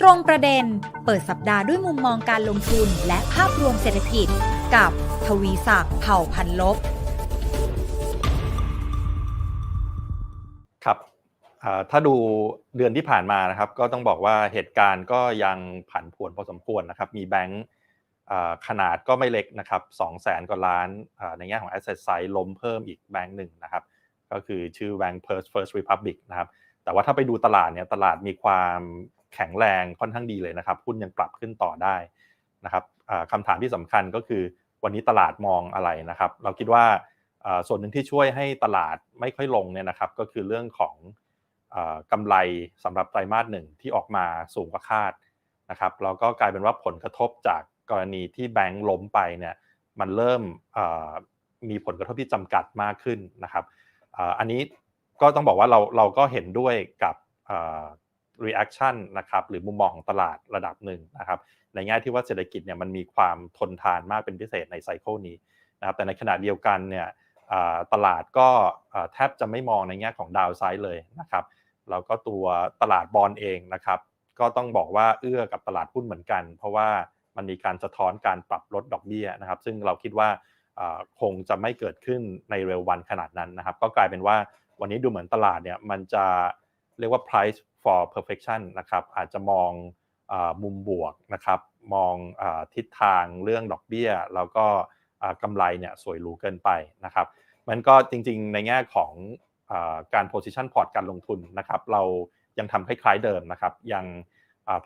ตรงประเด็นเปิดสัปดาห์ด้วยมุมมองการลงทุนและภาพรวมเศรษฐกิจ กับทวีศักดิ์เผ่าพันลบ ครับถ้าดูเดือนที่ผ่านมานะครับ ก็ต้องบอกว่าเหตุการณ์ก็ยังผันผวนพอสมควรนะครับ มีแบงก์ขนาดก็ไม่เล็กนะครับ2 0 0แสนกว่าล้านในแง่ของ asset size ล้มเพิ่มอีกแบงก์หนึ่งนะครับ ก็คือชื่อแบงก์ First First Republic นะครับ แต่ว่าถ้าไปดูตลาดเนี่ย ตลาดมีความ แข็งแรงค่อนข้างดีเลยนะครับหุ้นยังปรับขึ้นต่อได้นะครับคำถามที่สำคัญก็คือวันนี้ตลาดมองอะไรนะครับ เราคิดว่าส่วนหนึ่งที่ช่วยให้ตลาดไม่ค่อยลงเนี่ยนะครับ ก็คือเรื่องของอ่ากำไรสำหรับไตรมาสหนึ่งที่ออกมาสูงกว่าคาดนะครับแล้วก็กลายเป็นว่าผลกระทบจากกรณีที่แบงก์ล้มไปเนี่ยมันเริ่มมีผลกระทบที่จำกัดมากขึ้นนะครับอันนี้ก็ต้องบอกว่าเราเราก็เห็นด้วยกับ reaction นะครับหรือมุมมองของตลาดระดับหนึ่งนะครับในแง่ที่ว่าเศรษฐกิจเนี่ยมันมีความทนทานมากเป็นพิเศษในไซเคิลนี้นะครับแต่ในขณะเดียวกันเนี่ยตลาดก็แทบจะไม่มองในแง่ของดาวไซด์เลยนะครับแล้วก็ตัวตลาดบอลเองนะครับก็ต้องบอกว่าเอื้อกับตลาดหุ้นเหมือนกัน เพราะว่ามันมีการสะท้อนการปรับลดดอกเบี้ยนะครับ ซึ่งเราคิดว่าคงจะไม่เกิดขึ้นในเร็ววันขนาดนั้นนะครับ ก็กลายเป็นว่าวันนี้ดูเหมือนตลาดเนี่ยมันจะ เรียกว่า price for perfection นะครับอาจจะมองอมุมบวกนะครับมองอทิศทางเรื่องดอกเบี้ย แล้วก็กำไรเนี่ยสวยหรูเกินไปนะครับมันก็จริงๆในแง่ของอการ position port การลงทุนนะครับเรายังทำคล้ายๆเดิมนะครับยัง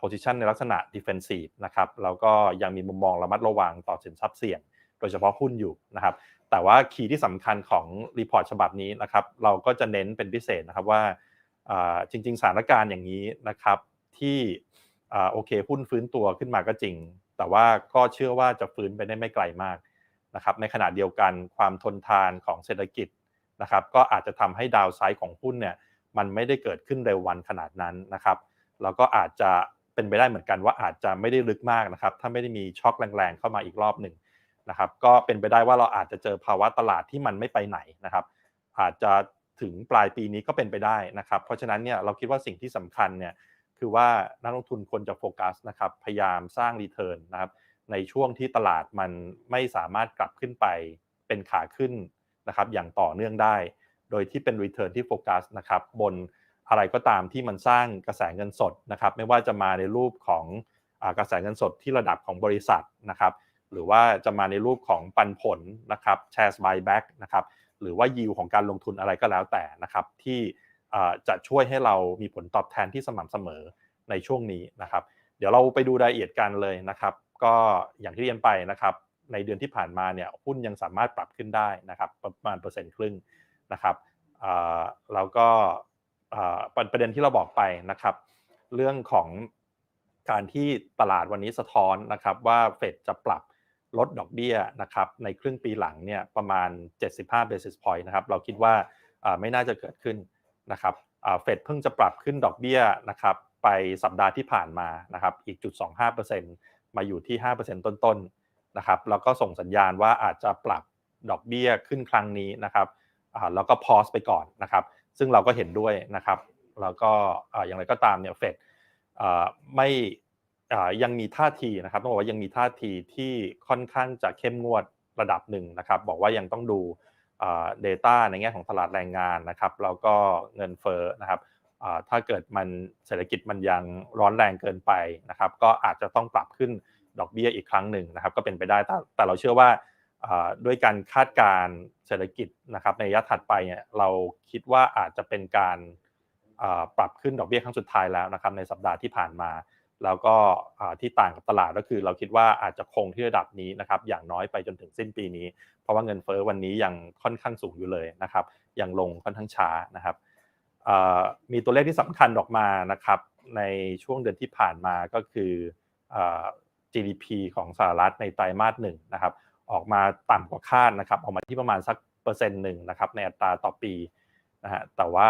position ในลักษณะ defensive นะครับแล้วก็ยังมีมุมมองระมัดระวังต่อสินทรัพย์เสี่ยง โดยเฉพาะหุ้นอยู่นะครับแต่ว่าคีย์ที่สำคัญของรีพอร์ตฉบับนี้นะครับเราก็จะเน้นเป็นพิเศษนะครับว่า จริง ๆสถานการณ์อย่างนี้นะครับ ที่โอเคหุ้นฟื้นตัวขึ้นมาก็จริง แต่ว่าก็เชื่อว่าจะฟื้นไปได้ไม่ไกลมากนะครับ ในขณะเดียวกันความทนทานของเศรษฐกิจนะครับ ก็อาจจะทำให้ดาวไซด์ของหุ้นเนี่ยมันไม่ได้เกิดขึ้นเร็ววันขนาดนั้นนะครับแล้วก็อาจจะเป็นไปได้เหมือนกันว่าอาจจะไม่ได้ลึกมากนะครับ ถ้าไม่ได้มีช็อคแรงๆเข้ามาอีกรอบหนึ่งนะครับ ก็เป็นไปได้ว่าเราอาจจะเจอภาวะตลาดที่มันไม่ไปไหนนะครับ อาจจะ ถึงปลายปีนี้ก็เป็นไปได้นะครับ เพราะฉะนั้นเนี่ยเราคิดว่าสิ่งที่สำคัญเนี่ยคือว่านักลงทุนควรจะโฟกัสนะครับพยายามสร้างรีเทิร์นนะครับในช่วงที่ตลาดมันไม่สามารถกลับขึ้นไปเป็นขาขึ้นนะครับอย่างต่อเนื่องได้ โดยที่เป็นรีเทิร์นที่โฟกัสนะครับบนอะไรก็ตามที่มันสร้างกระแสเงินสดนะครับไม่ว่าจะมาในรูปของกระแสเงินสดที่ระดับของบริษัทนะครับหรือว่าจะมาในรูปของปันผลนะครับแชร์ buyback นะครับ หรือว่ายิวของการลงทุนอะไรก็แล้วแต่นะครับ ที่จะช่วยให้เรามีผลตอบแทนที่สม่ำเสมอในช่วงนี้นะครับ เดี๋ยวเราไปดูรายละเอียดกันเลยนะครับ ก็อย่างที่เรียนไปนะครับ ในเดือนที่ผ่านมาเนี่ยหุ้นยังสามารถปรับขึ้นได้นะครับ ประมาณเปอร์เซ็นต์ครึ่งนะครับแล้วก็ประเด็นที่เราบอกไปนะครับ เรื่องของการที่ตลาดวันนี้สะท้อนนะครับว่าเฟดจะปรับ ลดดอกเบี้ยนะครับในครึ่งปีหลังเนี่ยประมาณ 75 basis point นะครับเราคิดว่าไม่น่าจะเกิดขึ้นนะครับเฟดเพิ่งจะปรับขึ้นดอกเบี้ยนะครับไปสัปดาห์ที่ผ่านมานะครับอีกจุด 25%มาอยู่ที่ 5%ต้นๆนะครับแล้วก็ส่งสัญญาณว่าอาจจะปรับดอกเบี้ยขึ้นครั้งนี้นะครับแล้วก็พอสไปก่อนนะครับซึ่งเราก็เห็นด้วยนะครับแล้วก็อย่างไรก็ตามเนี่ยเฟดไม่ ยังมีท่าทีนะครับต้องบอกว่ายังมีท่าทีที่ค่อนข้างจะเข้มงวดระดับหนึ่งนะครับ บอกว่ายังต้องดู data ในแง่ของตลาดแรงงานนะครับแล้วก็เงินเฟ้อนะครับถ้าเกิดมันเศรษฐกิจมันยังร้อนแรงเกินไปนะครับ ก็อาจจะต้องปรับขึ้นดอกเบี้ยอีกครั้งหนึ่งนะครับ ก็เป็นไปได้แต่แต่เราเชื่อว่าด้วยการคาดการเศรษฐกิจนะครับ ในระยะถัดไปเนี่ยเราคิดว่าอาจจะเป็นการปรับขึ้นดอกเบี้ยครั้งสุดท้ายแล้วนะครับ ในสัปดาห์ที่ผ่านมา แล้วก็ที่ต่างกับตลาดก็คือ เราคิดว่าอาจจะคงที่ระดับนี้นะครับอย่างน้อยไปจนถึงสิ้นปีนี้ เพราะว่าเงินเฟ้อวันนี้ยังค่อนข้างสูงอยู่เลยนะครับยังลงค่อนข้างช้านะครับมีตัวเลขที่สำคัญออกมานะครับในช่วงเดือนที่ผ่านมาก็คือ GDP ของสหรัฐในไตรมาสหนึ่งนะครับออกมาต่ำกว่าคาดนะครับออกมาที่ประมาณสักเปอร์เซ็นต์หนึ่งนะครับในอัตราต่อปีนะฮะแต่ว่า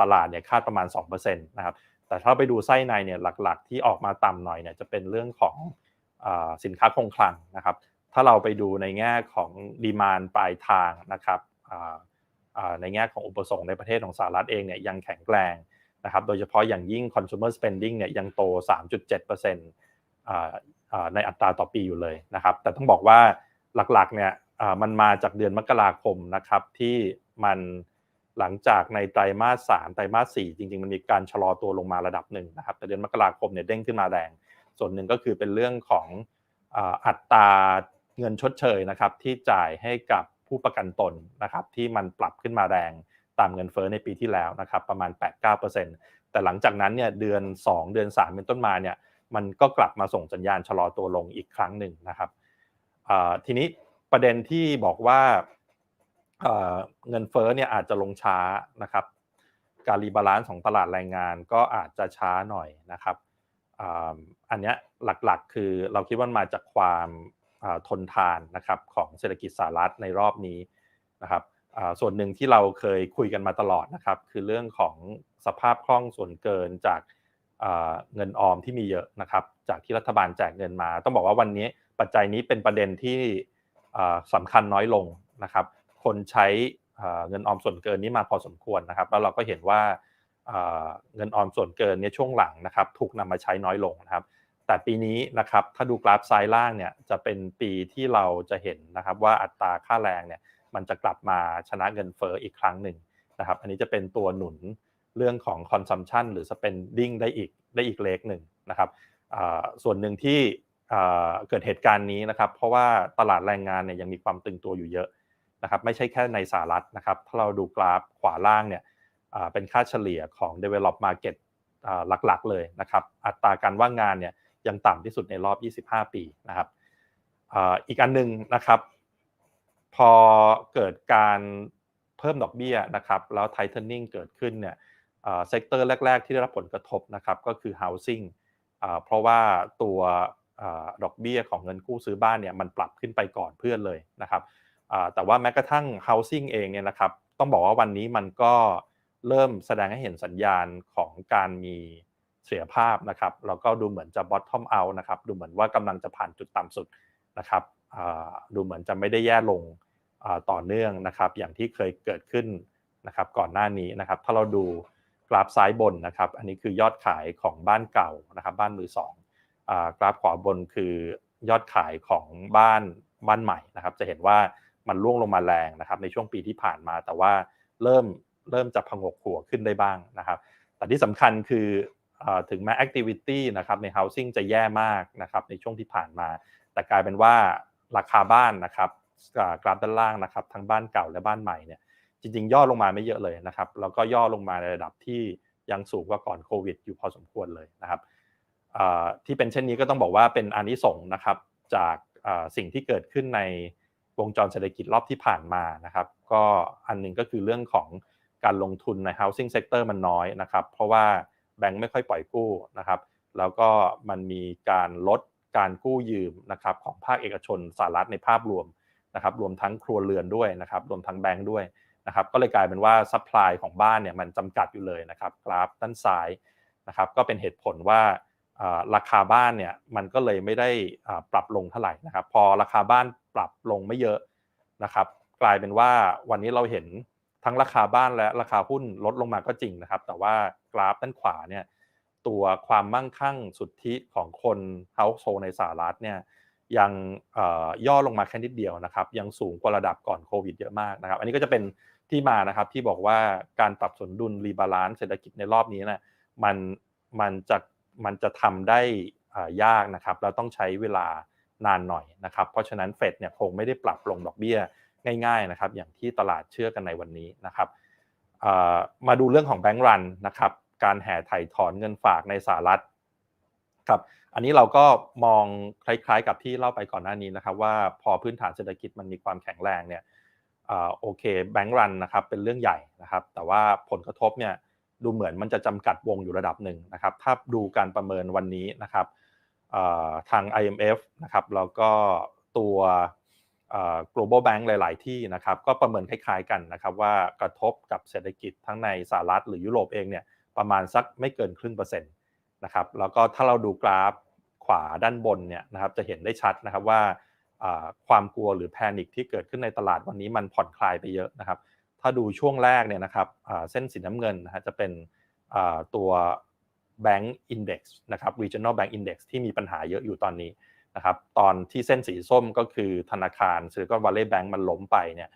ตลาดเนี่ยคาดประมาณ2%นะครับ แต่ถ้าไปดูไส้ในเนี่ยหลักๆ ที่ออกมาต่ำหน่อยเนี่ยจะเป็นเรื่องของอสินค้าคงคลังนะครับ ถ้าเราไปดูในแง่ของดีมานปลายทางนะครับในแง่ของอุปสงค์ในประเทศของสหรัฐเองเนี่ยยังแข็งแกร่งนะครับ โดยเฉพาะอย่างยิ่ง consumer spending เนี่ยยังโต 3.7%อ่าอ่าในอัตราต่อปีอยู่เลยนะครับ แต่ต้องบอกว่าหลักๆเนี่ยมันมาจากเดือนมกราคมนะครับที่มัน หลังจากในไตรมาส3ไตรมาส4จริง ๆ มันมีการชะลอตัวลงมาระดับหนึ่งนะครับแต่เดือนมกราคมเนี่ยเด้งขึ้นมาแรง ส่วนหนึ่งก็คือเป็นเรื่องของอัตราเงินชดเชยนะครับที่จ่ายให้กับผู้ประกันตนนะครับที่มันปรับขึ้นมาแรงตามเงินเฟ้อในปีที่แล้วนะครับประมาณ 8-9%แต่หลังจากนั้นเนี่ยเดือน 2 เดือน 3 เป็นต้นมาเนี่ยมันก็กลับมาส่งสัญญาณชะลอตัวลงอีกครั้งหนึ่งนะครับทีนี้ประเด็นที่บอกว่า เเงินเฟ้อเนี่ยอาจจะลงช้านะครับ การรีบาลานซ์ของตลาดแรงงานก็อาจจะช้าหน่อยนะครับอ,อันนี้หลักๆ คือเราคิดว่ามาจากความทนทานนะครับของเศรษฐกิจสหรัฐในรอบนี้นะครับส่วนหนึ่งที่เราเคยคุยกันมาตลอดนะครับคือเรื่องของสภาพคล่องส่วนเกินจากเงินออมที่มีเยอะนะครับจากที่รัฐบาลแจกเงินมา ต้องบอกว่าวันนี้ปัจจัยนี้เป็นประเด็นที่อ่าสำคัญน้อยลงนะครับ คนใช้เงินออมส่วนเกินนี้มาพอสมควรนะครับ แล้วเราก็เห็นว่าเงินออมส่วนเกินเนี่ยช่วงหลังนะครับถูกนำมาใช้น้อยลงนะครับ แต่ปีนี้นะครับถ้าดูกราฟซ้ายล่างเนี่ยจะเป็นปีที่เราจะเห็นนะครับว่าอัตราค่าแรงเนี่ยมันจะกลับมาชนะเงินเฟ้ออีกครั้งหนึ่งนะครับอันนี้จะเป็นตัวหนุนเรื่องของ consumption หรือ spending ได้อีกได้อีกเลขหนึ่งนะครับส่วนหนึ่งที่เกิดเหตุการณ์นี้นะครับ เพราะว่าตลาดแรงงานเนี่ยยังมีความตึงตัวอยู่เยอะ นะครับไม่ใช่แค่ในสหรัฐนะครับถ้าเราดูกราฟขวาล่างเนี่ยเป็นค่าเฉลี่ยของ develop market หลักๆเลยนะครับอัตราการว่างงานเนี่ยยังต่ำที่สุดในรอบ 25 ปีนะครับอีกอันหนึงนะครับ พอเกิดการเพิ่มดอกเบี้ยนะครับแล้ว tightening เกิดขึ้นเนี่ยเซกเตอร์แรก ๆ ที่ได้รับผลกระทบนะครับก็คือ housing อ่าเพราะว่าตัวอดอกเบี้ยของเงินกู้ซื้อบ้านเนี่ยมันปรับขึ้นไปก่อนเพื่อนเลยนะครับ แต่ว่าแม้กระทั่ง housing เองเนี่ยนะครับต้องบอกว่าวันนี้มันก็เริ่มแสดงให้เห็นสัญญาณของการมีเสียภาพนะครับแล้วก็ดูเหมือนจะ bottom out นะครับดูเหมือนว่ากำลังจะผ่านจุดต่ำสุดนะครับดูเหมือนจะไม่ได้แย่ลงต่อเนื่องนะครับ อย่างที่เคยเกิดขึ้นนะครับก่อนหน้านี้นะครับ ถ้าเราดูกราฟซ้ายบนนะครับ อันนี้คือยอดขายของบ้านเก่านะครับ บ้านมือสองอกราฟขวาบนคือยอดขายของบ้านบ้านใหม่นะครับ จะเห็นว่า มันร่วงลงมาแรงนะครับในช่วงปีที่ผ่านมา แต่ว่าเริ่มเริ่มจะพงกหัวขึ้นได้บ้างนะครับแต่ที่สำคัญคือถึงแม้ activity นะครับใน housing จะแย่มากนะครับในช่วงที่ผ่านมา แต่กลายเป็นว่าราคาบ้านนะครับกราฟด้านล่างนะครับทั้งบ้านเก่าและบ้านใหม่เนี่ยจริงๆ ย่อลงมาไม่เยอะเลยนะครับแล้วก็ย่อลงมาในระดับที่ยังสูงกว่าก่อนโควิด อยู่พอสมควรเลยนะครับที่เป็นเช่นนี้ก็ต้องบอกว่าเป็นอานิสงส์นะครับจากสิ่งที่เกิดขึ้นใน วงจรเศรษฐกิจรอบที่ผ่านมานะครับก็อันหนึงก็คือเรื่องของการลงทุนใน housing sector มันน้อยนะครับ เพราะว่าแบงก์ไม่ค่อยปล่อยกู้นะครับ แล้วก็มันมีการลดการกู้ยืมนะครับของภาคเอกชนสหรัฐในภาพรวมนะครับ รวมทั้งครัวเรือนด้วยนะครับ รวมทั้งแบงก์ด้วยนะครับ ก็เลยกลายเป็นว่าซัพพลายของบ้านเนี่ยมันจำกัดอยู่เลยนะครับ กราฟด้านซ้ายนะครับ ก็เป็นเหตุผลว่า ราคาบ้านเนี่ยมันก็เลยไม่ได้ปรับลงเท่าไหร่นะครับ พอราคาบ้านปรับลงไม่เยอะนะครับ กลายเป็นว่าวันนี้เราเห็นทั้งราคาบ้านและราคาหุ้นลดลงมาก็จริงนะครับ แต่ว่ากราฟด้านขวาเนี่ยตัวความมั่งคั่งสุทธิของคนเฮาส์โซในสหรัฐเนี่ยยังย่อลงมาแค่นิดเดียวนะครับ ยังสูงกว่าระดับก่อนโควิดเยอะมากนะครับ อันนี้ก็จะเป็นที่มานะครับที่บอกว่าการปรับสมดุลรีบาลานซ์เศรษฐกิจในรอบนี้นะมันมันจะ มันจะทำได้ยากนะครับเราต้องใช้เวลานานหน่อยนะครับเพราะฉะนั้นเฟดเนี่ยคงไม่ได้ปรับลงดอกเบี้ยง่ายๆนะครับอย่างที่ตลาดเชื่อกันในวันนี้นะครับมาดูเรื่องของแบงก์รันนะครับการแห่ไถ่ถอนเงินฝากในสหรัฐครับอันนี้เราก็มองคล้ายๆกับที่เล่าไปก่อนหน้านี้นะครับว่าพอพื้นฐานเศรษฐกิจมันมีความแข็งแรงเนี่ยโอเคแบงก์รันนะครับเป็นเรื่องใหญ่นะครับแต่ว่าผลกระทบเนี่ย ดูเหมือนมันจะจำกัดวงอยู่ระดับหนึ่งนะครับ ถ้าดูการประเมินวันนี้นะครับอ่าทาง IMF นะครับแล้วก็ตัว global bank หลาย ๆ ที่นะครับก็ประเมินคล้าย ๆ กันนะครับว่ากระทบกับเศรษฐกิจทั้งในสหรัฐหรือยุโรปเองเนี่ยประมาณสักไม่เกินครึ่งเปอร์เซ็นต์นะครับแล้วก็ถ้าเราดูกราฟขวาด้านบนเนี่ยนะครับจะเห็นได้ชัดนะครับว่าอ่าความกลัวหรือแพนิคที่เกิดขึ้นในตลาดวันนี้มันผ่อนคลายไปเยอะนะครับ ถ้าดูช่วงแรกเนี่ยนะครับเส้นสีน้ำเงินนะฮะจะเป็นตัว Bank Index นะครับ Regional Bank Index ที่มีปัญหาเยอะอยู่ตอนนี้นะครับตอนที่เส้นสีส้มก็คือธนาคาร Silicon Valley Bank มันล้มไปเนี่ย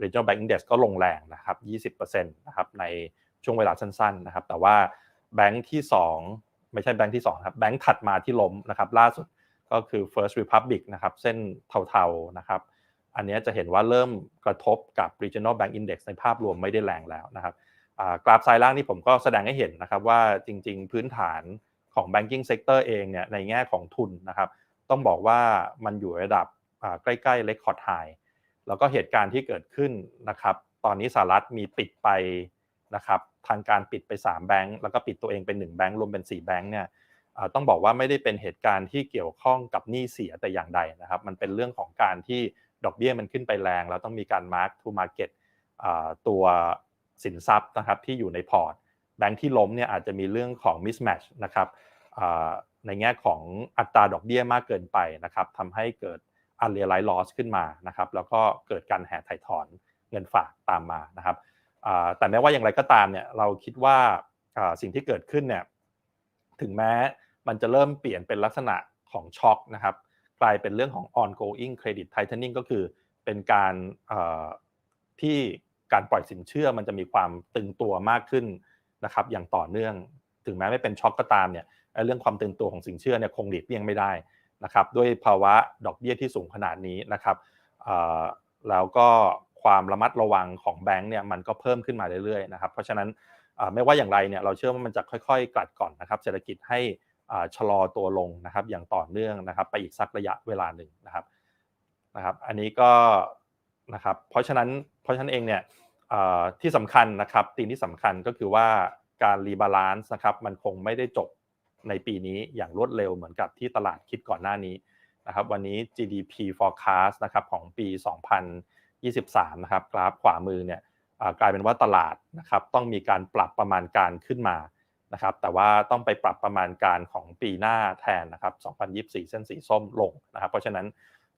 Regional Bank Index ก็ลงแรงนะครับ20%นะครับในช่วงเวลาสั้นๆนะครับแต่ว่าแบงค์ที่ 2 ไม่ใช่แบงค์ที่2ครับแบงค์ถัดมาที่ล้มนะครับล่าสุดก็คือ First Republic นะครับเส้นเทาๆนะครับ อันนี้จะเห็นว่าเริ่มกระทบกับ Regional Bank Index ในภาพรวมไม่ได้แรงแล้วนะครับกราฟซ้ายล่างนี่ผมก็แสดงให้เห็นนะครับว่าจริง ๆ พื้นฐานของ banking sector เองเนี่ยในแง่ของทุนนะครับ ต้องบอกว่ามันอยู่ระดับใกล้ๆ record high แล้วก็เหตุการณ์ที่เกิดขึ้นนะครับ ตอนนี้สหรัฐมีปิดไปนะครับทางการปิดไป 3 แบงก์แล้วก็ปิดตัวเองเป็น 1 แบงก์รวมเป็น 4 แบงก์เนี่ยต้องบอกว่าไม่ได้เป็นเหตุการณ์ที่เกี่ยวข้องกับหนี้เสียแต่อย่างใดนะครับ มันเป็นเรื่องของการที่ ดอกเบี้ยมันขึ้นไปแรงแล้วต้องมีการ mark to market ตัวสินทรัพย์นะครับที่อยู่ในพอร์ตแบงก์ที่ล้มเนี่ยอาจจะมีเรื่องของ mismatch นะครับในแง่ของอัตราดอกเบี้ยมากเกินไปนะครับทำให้เกิด unrealized loss ขึ้นมานะครับแล้วก็เกิดการแห่ถ่ายถอนเงินฝากตามมานะครับแต่แม้ว่าอย่างไรก็ตามเนี่ยเราคิดว่าสิ่งที่เกิดขึ้นเนี่ยถึงแม้มันจะเริ่มเปลี่ยนเป็นลักษณะของช็อคนะครับ ลายเป็นเรื่องของ ongoing credit tightening ก็คือเป็นการที่การปล่อยสินเชื่อมันจะมีความตึงตัวมากขึ้นนะครับอย่างต่อเนื่อง ถึงแม้ไม่เป็นช็อคก็ตามเนี่ยเรื่องความตึงตัวของสินเชื่อเนี่ยคงหลีกเลี่ยงไม่ได้นะครับด้วยภาวะดอกเบี้ยที่สูงขนาดนี้นะครับแล้วก็ความระมัดระวังของแบงก์เนี่ยมันก็เพิ่มขึ้นมาเรื่อยๆนะครับเพราะฉะนั้นไม่ว่าอย่างไรเนี่ยเราเชื่อว่ามันจะค่อยๆกลัดก่อนนะครับเศรษฐกิจให้ ชะลอตัวลงนะครับอย่างต่อเนื่องนะครับ ไปอีกสักระยะเวลาหนึ่งนะครับนะครับอันนี้ก็นะครับเพราะฉะนั้นเพราะฉะนั้นเองเนี่ยที่สำคัญนะครับตีนที่สำคัญก็คือว่าการรีบาลานซ์นะครับมันคงไม่ได้จบในปีนี้อย่างรวดเร็วเหมือนกับที่ตลาดคิดก่อนหน้านี้นะครับวันนี้ GDP forecast นะครับของปี 2023 นะครับกราฟขวามือเนี่ยกลายเป็นว่าตลาดนะครับต้องมีการปรับประมาณการขึ้นมา นะครับแต่ว่าต้องไปปรับประมาณการของปีหน้าแทนนะครับ 2024 เส้นสีส้มลงนะครับ เพราะฉะนั้น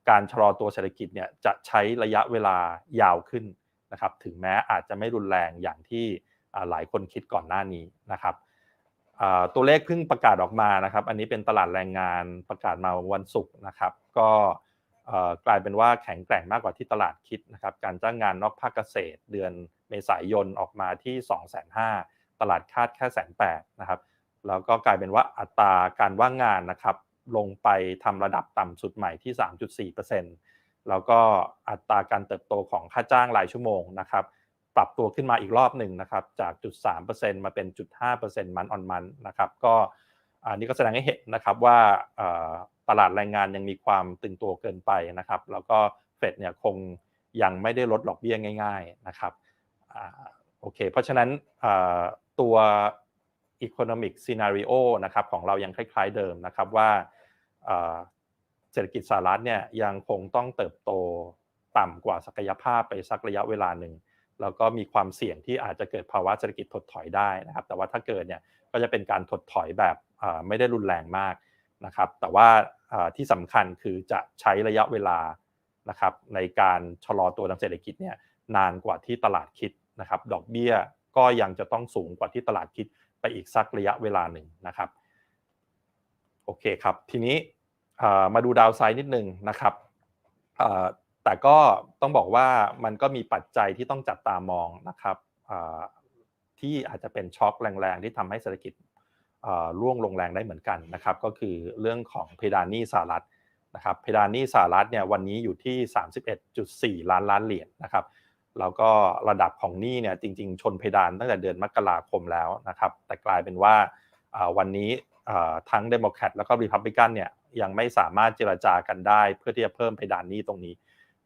การชะลอตัวเศรษฐกิจเนี่ยจะใช้ระยะเวลายาวขึ้นนะครับ ถึงแม้อาจจะไม่รุนแรงอย่างที่หลายคนคิดก่อนหน้านี้นะครับตัวเลขเพิ่งประกาศออกมานะครับ อันนี้เป็นตลาดแรงงานประกาศมาวันศุกร์นะครับ ก็กลายเป็นว่าแข็งแกร่งมากกว่าที่ตลาดคิดนะครับ การจ้างงานนอกภาคเกษตรเดือนเมษายนออกมาที่ 2 5 0 0 0 ตลาดคาดแค่แสนแปดนะครับแล้วก็กลายเป็นว่าอัตราการว่างงานนะครับลงไปทำระดับต่ำสุดใหม่ที่ 3.4%แล้วก็อัตราการเติบโตของค่าจ้างรายชั่วโมงนะครับปรับตัวขึ้นมาอีกรอบหนึ่งนะครับจากจุด3%มาเป็นจุด5%มันออนมันนะครับก็อันนี้ก็แสดงให้เห็นนะครับว่าตลาดแรงงานยังมีความตึงตัวเกินไปนะครับ แล้วก็เฟดเนี่ยคงยังไม่ได้ลดดอกเบี้ยง่าย ๆนะครับโอเค เพราะฉะนั้น ตัว economic scenario นะครับของเรายังคล้ายๆเดิมนะครับว่าเศรษฐกิจสหรัฐเนี่ยยังคงต้องเติบโตต่ำกว่าศักยภาพไปสักระยะเวลาหนึ่งแล้วก็มีความเสี่ยงที่อาจจะเกิดภาวะเศรษฐกิจถดถอยได้นะครับ แต่ว่าถ้าเกิดเนี่ยก็จะเป็นการถดถอยแบบไม่ได้รุนแรงมากนะครับ แต่ว่าที่สำคัญคือจะใช้ระยะเวลานะครับในการชะลอตัวทางเศรษฐกิจเนี่ยนานกว่าที่ตลาดคิดนะครับ ดอกเบี้ย ก็ยังจะต้องสูงกว่าที่ตลาดคิดไปอีกสักระยะเวลาหนึ่งนะครับโอเคครับ ทีนี้มาดูดาวไซด์นิดนึงนะครับแต่ก็ต้องบอกว่ามันก็มีปัจจัยที่ต้องจับตามองนะครับที่อาจจะเป็นช็อคแรงๆ ที่ทำให้เศรษฐกิจร่วงลงแรงได้เหมือนกันนะครับก็คือเรื่องของเพดานหนี้สหรัฐนะครับเพดานหนี้สหรัฐเนี่ยวันนี้อยู่ที่ 31.4 ล้านล้านเหรียญนะครับ แล้วก็ระดับของหนี้เนี่ยจริง ๆ ชนเพดานตั้งแต่เดือนมกราคมแล้วนะครับ แต่กลายเป็นว่าวันนี้ทั้งเดโมแครตแล้วก็รีพับลิกันเนี่ยยังไม่สามารถเจรจากันได้ เพื่อที่จะเพิ่มเพดานหนี้ตรงนี้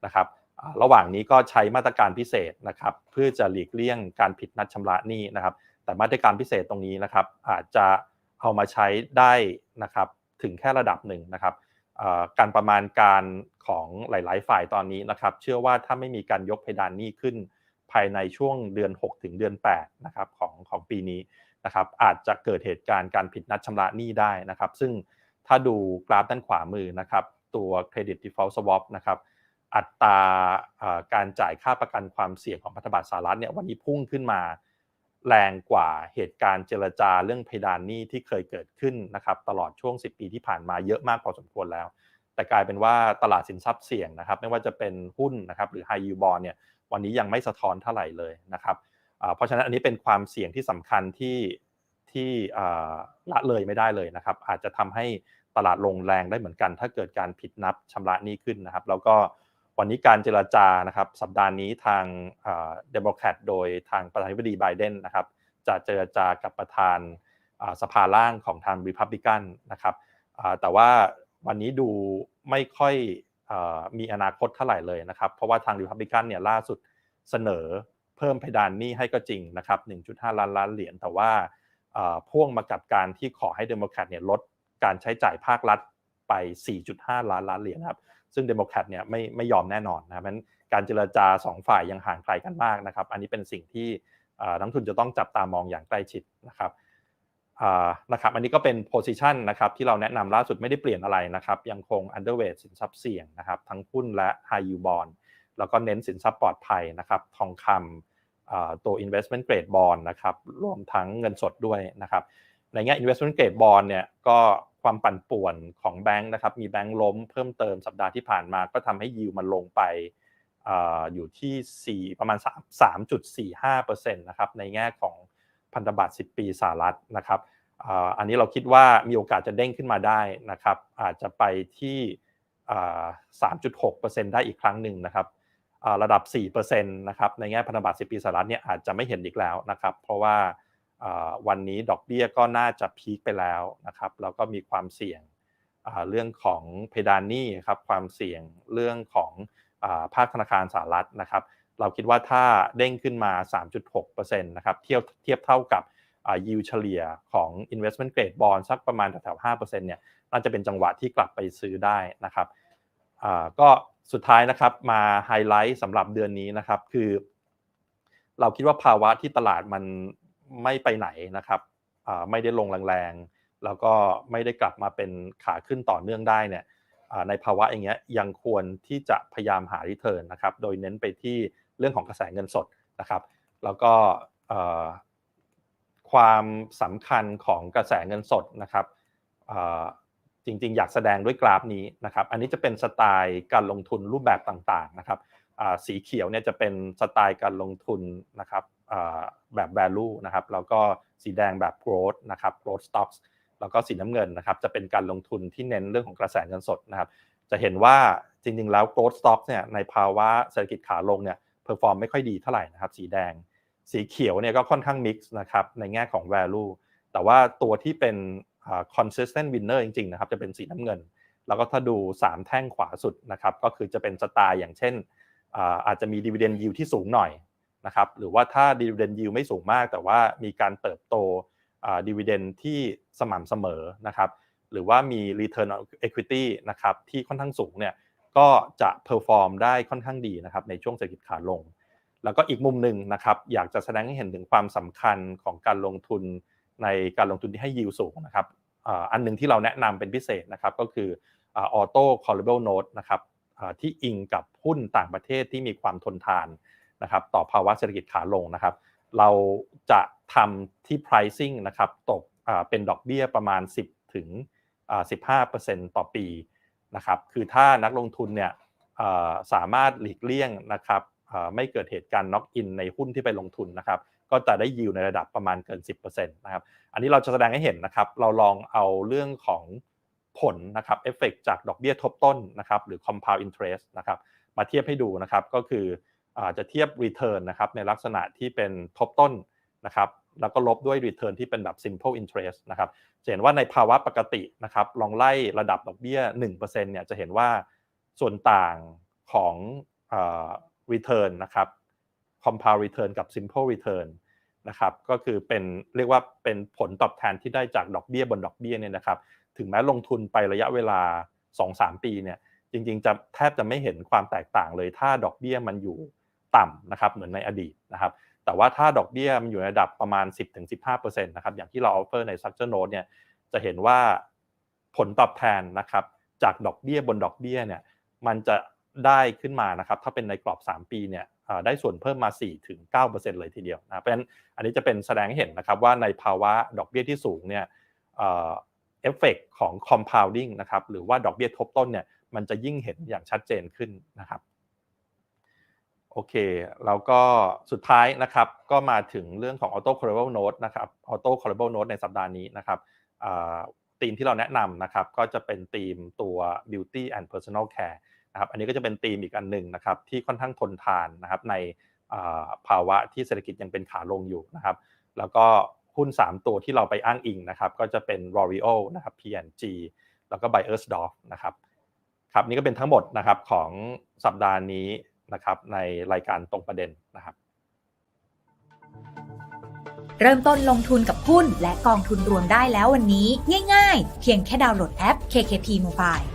นะครับระหว่างนี้ก็ใช้มาตรการพิเศษนะครับเพื่อจะหลีกเลี่ยงการผิดนัดชำระหนี้นะครับ แต่มาตรการพิเศษตรงนี้นะครับอาจจะเอามาใช้ได้นะครับถึงแค่ระดับหนึ่งนะครับ การประมาณการของหลาย ๆ ฝ่ายตอนนี้นะครับ เชื่อว่าถ้าไม่มีการยกเพดานหนี้ขึ้น ภายในช่วงเดือน 6 ถึงเดือน 8 นะครับของของปีนี้นะครับ อาจจะเกิดเหตุการณ์การผิดนัดชำระหนี้ได้นะครับ ซึ่งถ้าดูกราฟด้านขวามือนะครับ ตัว credit default swap นะครับ อัตราการจ่ายค่าประกันความเสี่ยงของพันธบัตรสหรัฐเนี่ยวันนี้พุ่งขึ้นมา แรงกว่าเหตุการณ์เจรจาเรื่องเพดานหนี้ที่เคยเกิดขึ้นนะครับตลอดช่วง 10 ปีที่ผ่านมาเยอะมากพอสมควรแล้ว แต่กลายเป็นว่าตลาดสินทรัพย์เสี่ยงนะครับ ไม่ว่าจะเป็นหุ้นนะครับหรือ High Yield Bond เนี่ยวันนี้ยังไม่สะท้อนเท่าไหร่เลยนะครับเพราะฉะนั้นอันนี้เป็นความเสี่ยงที่สำคัญที่ที่ละเลยไม่ได้เลยนะครับ อาจจะทำให้ตลาดลงแรงได้เหมือนกัน ถ้าเกิดการผิดนับชำระหนี้ขึ้นนะครับ แล้วก็ วันนี้การเจรจานะครับสัปดาห์นี้ทางเดโมแครตโดยทางประธานาธิบดีไบเดนนะครับจะเจรจากับประธานสภาล่างของทางริพับลิกันนะครับแต่ว่าวันนี้ดูไม่ค่อยมีอนาคตเท่าไหร่เลยนะครับ เพราะว่าทางริพับลิกันเนี่ยล่าสุดเสนอเพิ่มเพดานหนี้ให้ก็จริงนะครับ 1.5 ล้านล้านเหรียญ แต่ว่าพ่วงมากับการที่ขอให้เดโมแครตเนี่ยลดการใช้จ่ายภาครัฐไป 4.5 ล้านล้านเหรียญครับ ซึ่งเดโมแครตเนี่ยไม่ไม่ยอมแน่นอนนะครับเพราะการเจรจา 2 ฝ่ายยังห่างไกลกันมากนะครับ อันนี้เป็นสิ่งที่นักทุนจะต้องจับตามองอย่างใกล้ชิดนะครับนะครับอันนี้ก็เป็น position นะครับที่เราแนะนำล่าสุดไม่ได้เปลี่ยนอะไรนะครับ ยังคง underweight สินทรัพย์เสี่ยงนะครับ ทั้งหุ้นและ high yield bond แล้วก็เน้นสินทรัพย์ปลอดภัยนะครับทองคำตัว investment grade bond นะครับรวมทั้งเงินสดด้วยนะครับ ในแง่ investment grade bond เนี่ยก็ความปั่นป่วนของแบงค์นะครับมีแบงค์ล้มเพิ่มเติมสัปดาห์ที่ผ่านมาก็ทำให้ยิวมันลงไปอยู่ที่ 4 ประมาณ 3.45%นะครับในแง่ของพันธบัตร 10 ปีสหรัฐนะครับอันนี้เราคิดว่ามีโอกาสจะเด้งขึ้นมาได้นะครับอาจจะไปที่ 3.6%ได้อีกครั้งหนึ่งนะครับระดับ 4%นะครับในแง่พันธบัตร 10 ปีสหรัฐเนี่ยอาจจะไม่เห็นอีกแล้วนะครับเพราะว่า วันนี้ดอกเบี้ยก็น่าจะพีคไปแล้วนะครับแล้วก็มีความเสี่ยงเรื่องของเพดานหนี้ครับความเสี่ยงเรื่องของภาคธนาคารสหรัฐนะครับ เราคิดว่าถ้าเด้งขึ้นมา 3.6%นะครับเทียบเทียบเท่ากับยิวเฉลี่ยของ investment grade bond สักประมาณแถวๆ5%เนี่ยน่าจะเป็นจังหวะที่กลับไปซื้อได้นะครับก็สุดท้ายนะครับมาไฮไลท์สำหรับเดือนนี้นะครับคือ เราคิดว่าภาวะที่ตลาดมัน ไม่ไปไหนนะครับไม่ได้ลงแรงๆ แล้วก็ไม่ได้กลับมาเป็นขาขึ้นต่อเนื่องได้เนี่ยในภาวะอย่างเงี้ยยังควรที่จะพยายามหารีเทิร์นนะครับ โดยเน้นไปที่เรื่องของกระแสเงินสดนะครับ แล้วก็ความสำคัญของกระแสเงินสดนะครับจริงๆ อยากแสดงด้วยกราฟนี้นะครับ อันนี้จะเป็นสไตล์การลงทุนรูปแบบต่างๆนะครับสีเขียวเนี่ยจะเป็นสไตล์การลงทุนนะครับ แบบ value นะครับแล้วก็สีแดงแบบ growth นะครับ growth stocks แล้วก็สีน้ำเงินนะครับจะเป็นการลงทุนที่เน้นเรื่องของกระแสเงินสดนะครับจะเห็นว่าจริงๆแล้ว growth stocks เนี่ยในภาวะเศรษฐกิจขาลงเนี่ย perform ไม่ค่อยดีเท่าไหร่นะครับสีแดง สีเขียวเนี่ยก็ค่อนข้าง mix นะครับในแง่ของ value แต่ว่าตัวที่เป็น consistent winner จริงๆนะครับจะเป็นสีน้ำเงิน แล้วก็ถ้าดู 3 แท่งขวาสุดนะครับก็คือจะเป็นสไตล์อย่างเช่นอาจจะมี dividend yield ที่สูงหน่อย นะครับหรือว่าถ้า dividend yield ไม่สูงมาก แต่ว่ามีการเติบโต dividend ที่สม่ำเสมอนะครับหรือว่ามี return on equity นะครับที่ค่อนข้างสูงเนี่ยก็จะ perform ได้ค่อนข้างดีนะครับในช่วงเศรษฐกิจขาลง แล้วก็อีกมุมหนึ่งนะครับอยากจะแสดงให้เห็นถึงความสำคัญของการลงทุนในการลงทุนที่ให้ yield สูงนะครับอันหนึ่งที่เราแนะนำเป็นพิเศษนะครับก็คือ auto callable note นะครับที่อิงกับหุ้นต่างประเทศที่มีความทนทาน นะครับต่อภาวะเศรษฐกิจขาลงนะครับ เราจะทำที่ pricing นะครับตกเป็นดอกเบี้ยประมาณ 10 ถึง 15%ต่อปีนะครับคือถ้านักลงทุนเนี่ยสามารถหลีกเลี่ยงนะครับไม่เกิดเหตุการณ์น็อกอินในหุ้นที่ไปลงทุนนะครับ ก็จะได้ยิวในระดับประมาณเกิน 10%นะครับ อันนี้เราจะแสดงให้เห็นนะครับ เราลองเอาเรื่องของผลนะครับเอฟเฟกจากดอกเบี้ยทบต้นนะครับ หรือ compound interest นะครับ มาเทียบให้ดูนะครับ ก็คือ จะเทียบ return นะครับในลักษณะที่เป็นทบต้นนะครับแล้วก็ลบด้วย return ที่เป็นแบบ simple interest นะครับจะเห็นว่าในภาวะปกตินะครับลองไล่ระดับดอกเบี้ย 1%เนี่ยจะเห็นว่าส่วนต่างของ return นะครับ compound return กับ simple return นะครับก็คือเป็นเรียกว่าเป็นผลตอบแทนที่ได้จากดอกเบี้ยบนดอกเบี้ยเนี่ยนะครับถึงแม้ลงทุนไประยะเวลา 2-3 ปีเนี่ยจริงๆจะแทบจะไม่เห็นความแตกต่างเลยถ้าดอกเบี้ยมันอยู่ ต่ำนะครับเหมือนในอดีตนะครับแต่ว่าถ้าดอกเบี้ยมันอยู่ในระดับประมาณ 10-15%นะครับอย่างที่เราออฟเฟอร์ใน Structure Note เนี่ยจะเห็นว่าผลตอบแทนนะครับจากดอกเบี้ยบนดอกเบี้ยเนี่ยมันจะได้ขึ้นมานะครับถ้าเป็นในกรอบ 3 ปีเนี่ยได้ส่วนเพิ่มมา 4-9%เลยทีเดียวนะเพราะฉะนั้นอันนี้จะเป็นแสดงให้เห็นนะครับว่าในภาวะดอกเบี้ยที่สูงเนี่ยเอ่อเอฟเฟกของ compounding นะครับหรือว่าดอกเบี้ยทบต้นเนี่ยมันจะยิ่งเห็นอย่างชัดเจนขึ้นนะครับ โอเค แล้วก็สุดท้ายนะครับ ก็มาถึงเรื่องของ auto callable note นะครับ auto callable note ในสัปดาห์นี้นะครับธีมที่เราแนะนำนะครับ ก็จะเป็นธีมตัว beauty and personal care นะครับ อันนี้ก็จะเป็นธีมอีกอันหนึ่งนะครับ ที่ค่อนข้างทนทานนะครับในภาวะที่เศรษฐกิจยังเป็นขาลงอยู่นะครับ แล้วก็หุ้น 3 ตัวที่เราไปอ้างอิงนะครับ ก็จะเป็น L'Oreal นะครับ P&G แล้วก็ b i e r s d o r f นะครับ ครับนี่ก็เป็นทั้งหมดนะครับของสัปดาห์นี้ นะครับในรายการตรงประเด็นนะครับ เริ่มต้นลงทุนกับหุ้นและกองทุนรวมได้แล้ววันนี้ ง่ายๆ เพียงแค่ดาวน์โหลดแอป KKP Mobile